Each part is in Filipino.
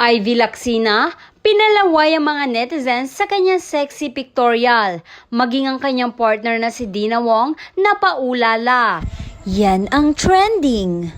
Ivy Laxina, pinalaway ang mga netizens sa kanyang sexy pictorial, maging ang kanyang partner na si Dina Wong na paulala. Yan ang trending.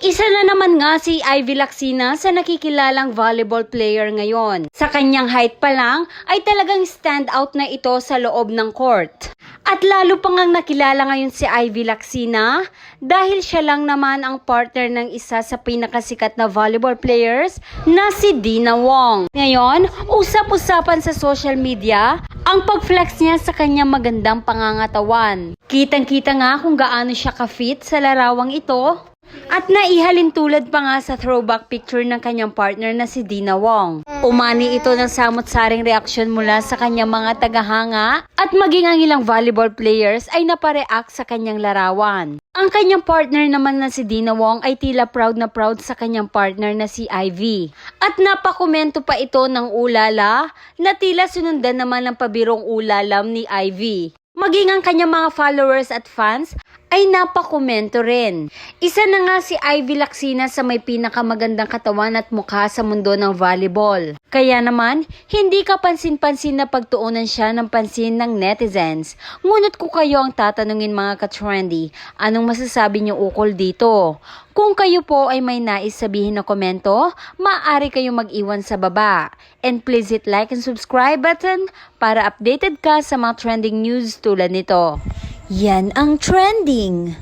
Isa na naman nga si Ivy Laxina sa nakikilalang volleyball player ngayon. Sa kanyang height pa lang ay talagang stand out na ito sa loob ng court. At lalo pa ngang nakilala ngayon si Ivy Laxina dahil siya lang naman ang partner ng isa sa pinakasikat na volleyball players na si Dina Wong. Ngayon, usap-usapan sa social media ang pag-flex niya sa kanyang magandang pangangatawan. Kitang-kita nga kung gaano siya ka-fit sa larawang ito. At naihalin tulad pa nga sa throwback picture ng kanyang partner na si Dina Wong. Umani ito ng samot-saring reaksyon mula sa kanyang mga tagahanga at maging ang ilang volleyball players ay napareact sa kanyang larawan. Ang kanyang partner naman na si Dina Wong ay tila proud na proud sa kanyang partner na si Ivy. At napakomento pa ito ng ulala na tila sunundan naman ng pabirong ulalam ni Ivy. Maging ang kanyang mga followers at fans ay napakomento rin. Isa na nga si Ivy Laxina sa may pinakamagandang katawan at mukha sa mundo ng volleyball. Kaya naman, hindi ka pansin-pansin na pagtuunan siya ng pansin ng netizens. Ngunit kung kayo ang tatanungin mga ka-trendy, anong masasabi niyo ukol dito? Kung kayo po ay may nais sabihin na komento, maaari kayong mag-iwan sa baba. And please hit like and subscribe button para updated ka sa mga trending news tulad nito. Yan ang trending.